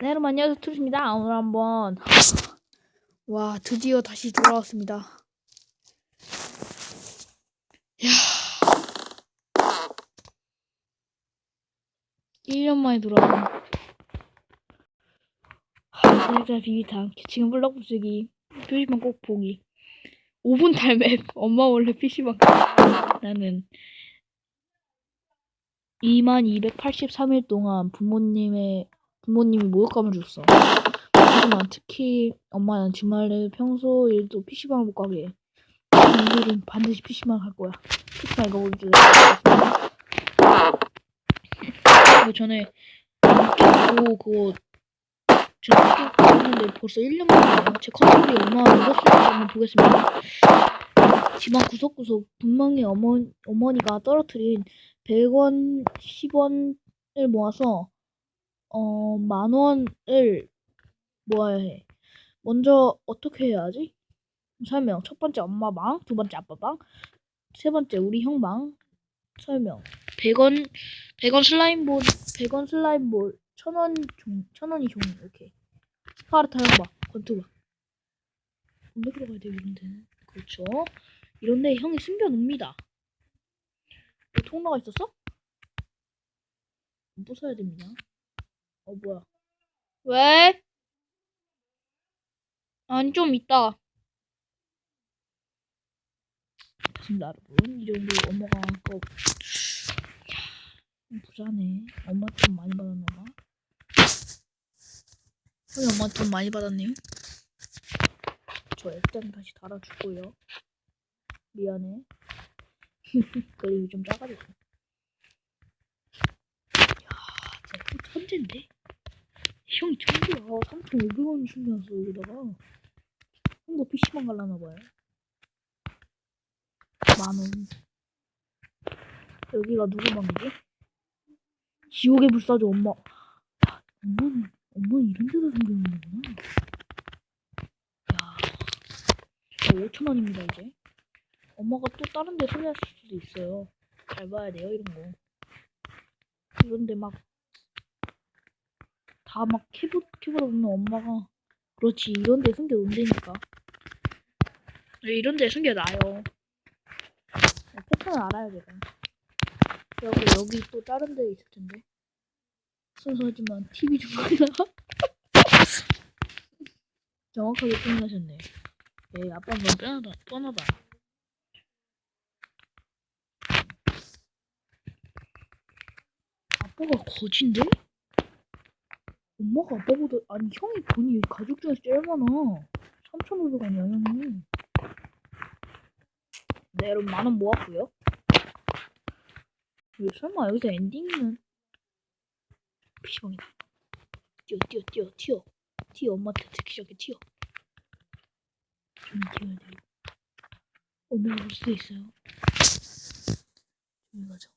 네, 여러분 안녕하세요 투르입니다. 오늘 한번. 와 드디어 다시 돌아왔습니다. 야. 1년 만에 돌아온 진짜 비비탄 지금 블럭 부수기 표시만 꼭 보기. 5분 탈맵. 엄마 원래 PC방 나는 2283일 동안 부모님의 부모님이 모욕감을 줬어. 하지만 특히 엄마는 주말에 평소 일도 PC방을 못 가게. 해. 오늘은 반드시 PC방 갈 거야. PC방 보여줄래? 그 전에 오 그거 제가 했는데 벌써 1년 만이에요. 제 컨트롤이 얼마나 늘었을지 한번 보겠습니다. 집안 구석구석 분명히 어머, 어머니가 떨어뜨린 100원, 10원을 모아서 어, 만 원을 모아야 해. 먼저 어떻게 해야 하지? 설명. 첫 번째 엄마 방, 두 번째 아빠 방, 세 번째 우리 형 방. 설명. 100원, 100원 슬라임 볼, 100원 슬라임 볼, 1000원 종, 1000원이 종이 이렇게. 스파르타 형 방, 권투 방. 언제 들어가야 돼요, 이런 데는? 그렇죠. 이런 데 형이 숨겨놉니다. 뭐 통로가 있었어? 부숴야 됩니다. 어 뭐야? 왜? 아니 좀 있다. 좋습니다 여러분. 이 정도 엄마가 아까 야, 부자네. 엄마 돈 많이 받았나봐. 형이 엄마 돈 많이 받았네요. 저 액장 다시 달아주고요. 미안해. 그리고 좀 작아졌어. 야, 진짜 또 천재인데? 형이 천재야. 3,500원 숨겼어, 여기다가. 형도 PC방 갈라나봐요. 만원. 여기가 누구 방이지? 지옥의 불사조 엄마. 야, 엄마는, 엄마는 이런 데다 숨겨놓는구나. 야, 5천원입니다, 이제. 엄마가 또 다른 데 소개할 수도 있어요. 잘 봐야 돼요, 이런 거. 이런데 막, 다막 캐보, 캐보다 보면 엄마가, 그렇지, 이런 데 숨겨 놓는다니까. 이런 데 숨겨 놔요. 패턴을 알아야 돼요. 여기, 여기 또 다른 데 있을 텐데. 순서지만 TV 중간이나. 정확하게 표현하셨네. 에이, 아빠 너무 뻔하다, 뻔하다. 아빠가 거진데? 엄마가 아빠보다 아니 형이 돈이 가족 중에서 제일 많아. 3,500원이야 형이. 네 여러분 만 원 모았고요. 왜 설마 여기서 엔딩은 PC방이다. 뛰어 뛰어 뛰어 튀어. 튀어 엄마한테 듣기 시작해 튀어. 좀 튀어야 돼요 엄마가 올 수도 있어요. 조용히 가자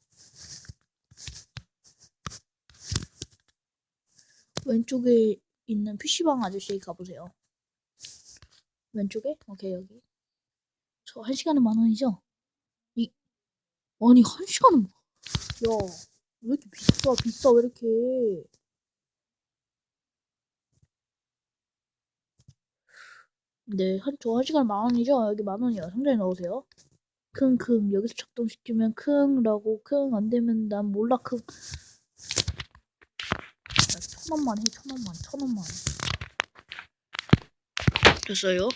왼쪽에 있는 PC방 아저씨 가보세요. 왼쪽에? 오케이, 여기. 저 한 시간에 만 원이죠? 이, 아니, 한 시간은, 야, 왜 이렇게 비싸, 비싸, 왜 이렇게. 네, 한, 저 한 시간에 만 원이죠? 여기 만 원이야. 상자에 넣으세요. 킁킁, 여기서 작동시키면 킁라고, 킁, 안 되면 난 몰라, 킁. 천 원만 해, 천 원만, 천 원만. 됐어요?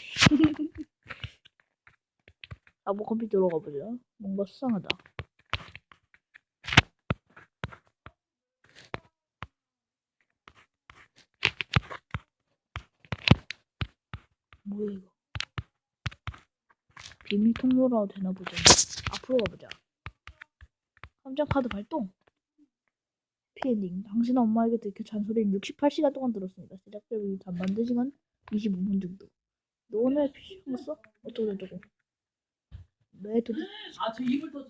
나뭐 컴퓨터로 가보자. 뭔가 수상하다. 뭐야 이거? 비밀 통로라도 되나 보자. 앞으로 가보자. 함정 카드 발동. 피엔딩. 당신 엄마에게 들켜 잔소리를 68시간 동안 들었습니다. 다 만든 시간 25분 정도. 너 오늘 PC방 써? 어쩌고 저쩌고. 왜 도대체, 아, 저 입을 더.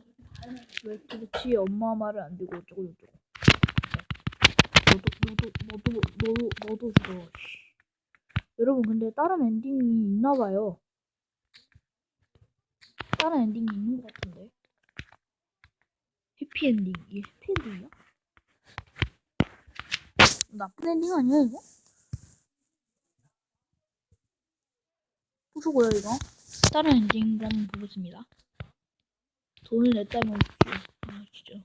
왜 도대체 엄마 말을 안 듣고 어쩌고 저쩌고. 너도, 너도, 너도, 너도, 너도 죽어. 씨. 여러분, 근데 다른 엔딩이 있나 봐요. 다른 엔딩이 있는 것 같은데. 해피엔딩. 이게 해피엔딩이야? 나쁜 엔딩 아니야 이거? 부수고요 이거. 다른 엔딩도 한번 보겠습니다. 돈을 냈다면 아 진짜.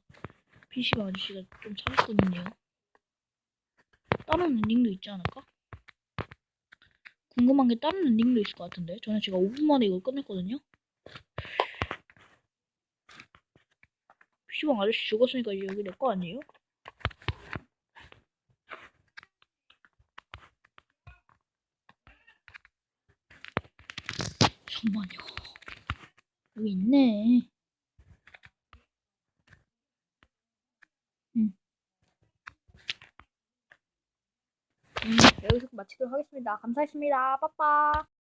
PC방 아저씨가 좀 차갑거든요. 다른 엔딩도 있지 않을까? 궁금한 게 다른 엔딩도 있을 것 같은데? 저는 제가 5분 만에 이걸 끝냈거든요. PC방 아저씨 죽었으니까 이제 여기 내 거 아니에요? 잠깐만요. 여기 있네. 음. 음, 여기서 마치도록 하겠습니다. 감사했습니다. 빠빠.